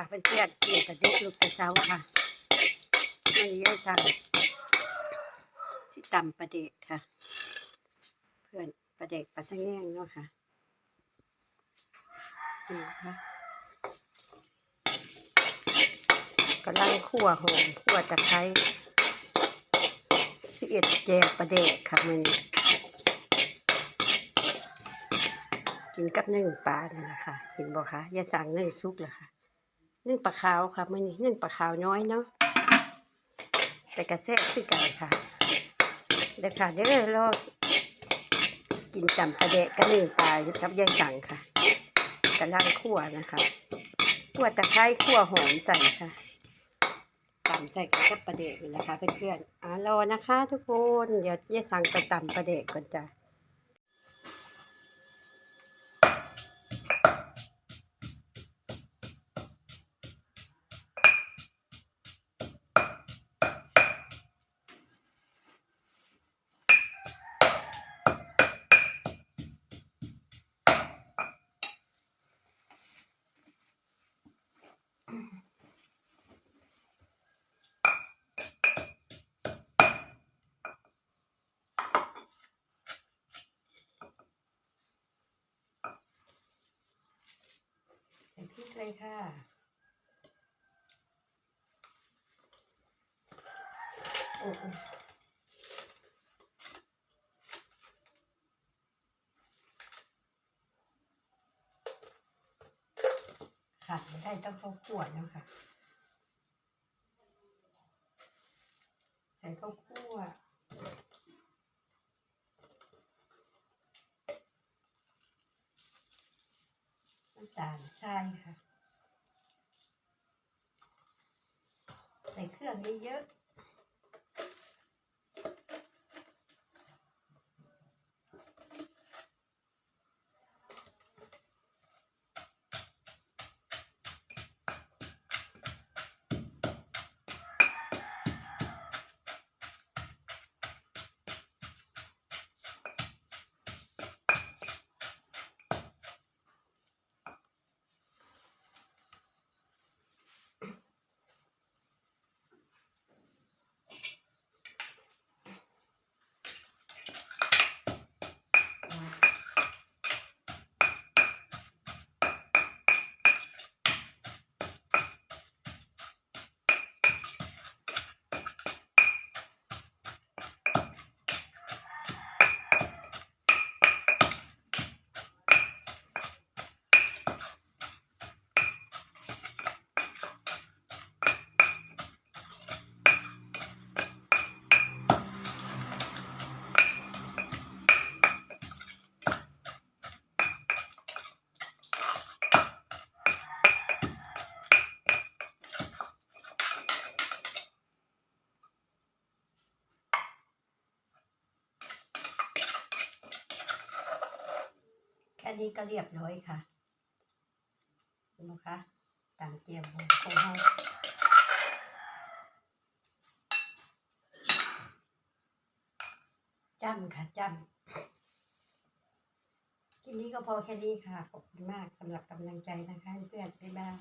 ค่ะเพื่อนๆกินแต่เด็กลูกแต่เช้าค่ะไม่ได้สั่งที่ตำประเดกค่ะ เพื่อนประเดกปลาสะแง่งเนาะค่ะนี่ค่ะกำลังคั่วหอมคั่วตะไคร้สิเอ็ดแจกประเดกค่ะมันกินกับนึ่งปลานี่แหละค่ะเห็นบอกคะอย่าสั่งนึ่งซุกเลยค่ะ นึ่งปลาขาวค่ะมื่อนี้นึ่งปลาขาวน้อยเนาะแต่กระแซะคือกันค่ะเดี๋ยวค่ะเด้อรอกินจำปลาแดะกับนึ่งปลาอยู่กับยายสั่งค่ะกำลังคั่วนะคะคั่วตะไคร้คั่วหอมใส่ค่ะตำใส่กับปลาแดกนี่นะคะเพื่อนๆอ่ารอนะคะ ทุกคนเดี๋ยวยายสั่งไปตำปลาแดกก่อนจ้ะ เลยค่ะ โอ้โหขาดไม่ได้ต้องข้าวคั่วเนาะค่ะใส่ข้าวคั่วน้ำตาลทรายค่ะ ใส่เครื่องเยอะๆ แค่ นี้ก็เรียบร้อยค่ะนะคะต่างเกียมของเราจ้ำค่ะจ้ำคลิปนี้ก็พอแค่นี้ค่ะ ขอบคุณมากสำหรับกำลังใจนะคะเพื่อนไปบ้าง